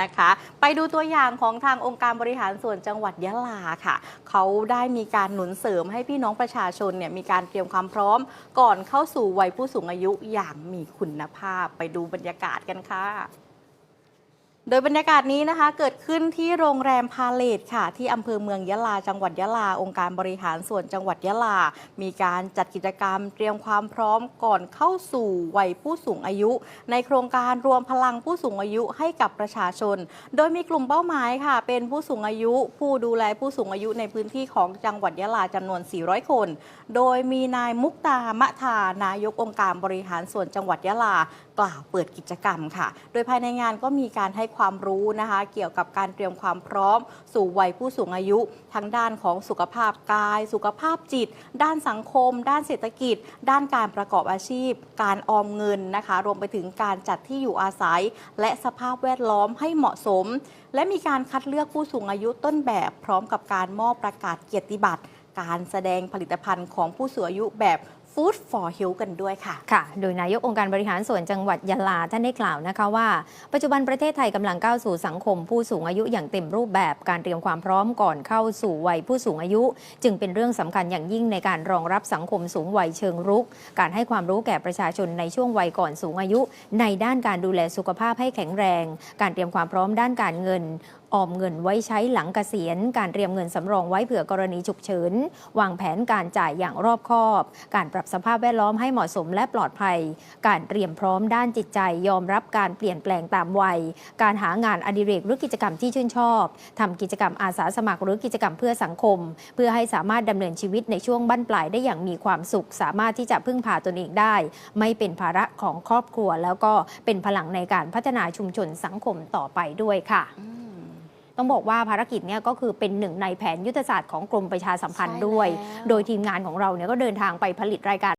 นะคะไปดูตัวอย่างของทางองค์การบริหารส่วนจังหวัดยะลาค่ะ เขาได้มีการหนุนเสริมให้พี่น้องประชาชนเนี่ยมีการเตรียมความพร้อม ก่อนเข้าสู่วัยผู้สูงอายุอย่างมีคุณภาพไปดูบรรยากาศกันค่ะ โดยบรรยากาศนี้นะคะเกิดขึ้นที่โรงแรมพาเลทค่ะ ที่อำเภอเมืองยะลา จังหวัดยะลา องค์การบริหารส่วนจังหวัดยะลา มีการจัดกิจกรรมเตรียมความพร้อมก่อนเข้าสู่วัยผู้สูงอายุ ในโครงการรวมพลังผู้สูงอายุให้กับประชาชน โดยมีกลุ่มเป้าหมายค่ะ เป็นผู้สูงอายุ ผู้ดูแลผู้สูงอายุในพื้นที่ของจังหวัดยะลาจำนวน 400 คน โดยมีนายมุกตามะทานายกองค์การบริหารส่วนจังหวัดยะลากล่าวเปิดกิจกรรมค่ะ โดยภายในงานก็มีการให้ความรู้นะคะ เกี่ยวกับการเตรียมความพร้อม สู่วัยผู้สูงอายุ ทั้งด้านของสุขภาพกาย สุขภาพจิต ด้านสังคม ด้านเศรษฐกิจ ด้านการประกอบอาชีพ การออมเงินนะคะ รวมไปถึงการจัดที่อยู่อาศัย และสภาพแวดล้อมให้เหมาะสม และมีการคัดเลือกผู้สูงอายุต้นแบบพร้อมกับการมอบประกาศเกียรติบัตรการแสดงผลิตภัณฑ์ของผู้สูงอายุแบบ Food for Health กันด้วยค่ะ ค่ะ โดยนายกองค์การบริหารส่วนจังหวัดยะลาท่านได้กล่าวนะคะว่า ปัจจุบันประเทศไทยกำลังก้าวสู่สังคมผู้สูงอายุอย่างเต็มรูปแบบการเตรียมความพร้อมก่อนเข้าสู่วัยผู้สูงอายุ จึงเป็นเรื่องสำคัญอย่างยิ่งในการรองรับสังคมสูงวัยเชิงรุก การให้ความรู้แก่ประชาชนในช่วงวัยก่อนสูงอายุ ในด้านการดูแลสุขภาพให้แข็งแรง การเตรียมความพร้อมด้านการเงินออมเงินไว้ใช้หลังเกษียณ การเตรียมเงินสำรองไว้เผื่อกรณีฉุกเฉินวางแผนการจ่ายอย่างรอบคอบ การปรับสภาพแวดล้อมให้เหมาะสมและปลอดภัย การเตรียมพร้อมด้านจิตใจ ยอมรับการเปลี่ยนแปลงตามวัย การหางานอดิเรกหรือกิจกรรมที่ชื่นชอบทำกิจกรรมอาสาสมัครหรือกิจกรรมเพื่อสังคม เพื่อให้สามารถดำเนินชีวิตในช่วงบั้นปลายได้อย่างมีความสุข สามารถที่จะพึ่งพาตนเองได้ ไม่เป็นภาระของครอบครัว แล้วก็เป็นพลังในการพัฒนาชุมชนสังคมต่อไปด้วยค่ะ ต้องบอกว่าภารกิจเนี่ยก็คือเป็นหนึ่งในแผนยุทธศาสตร์ของกรมประชาสัมพันธ์ด้วยใช่แล้วโดยทีมงานของเราเนี่ยก็เดินทางไปผลิตรายการ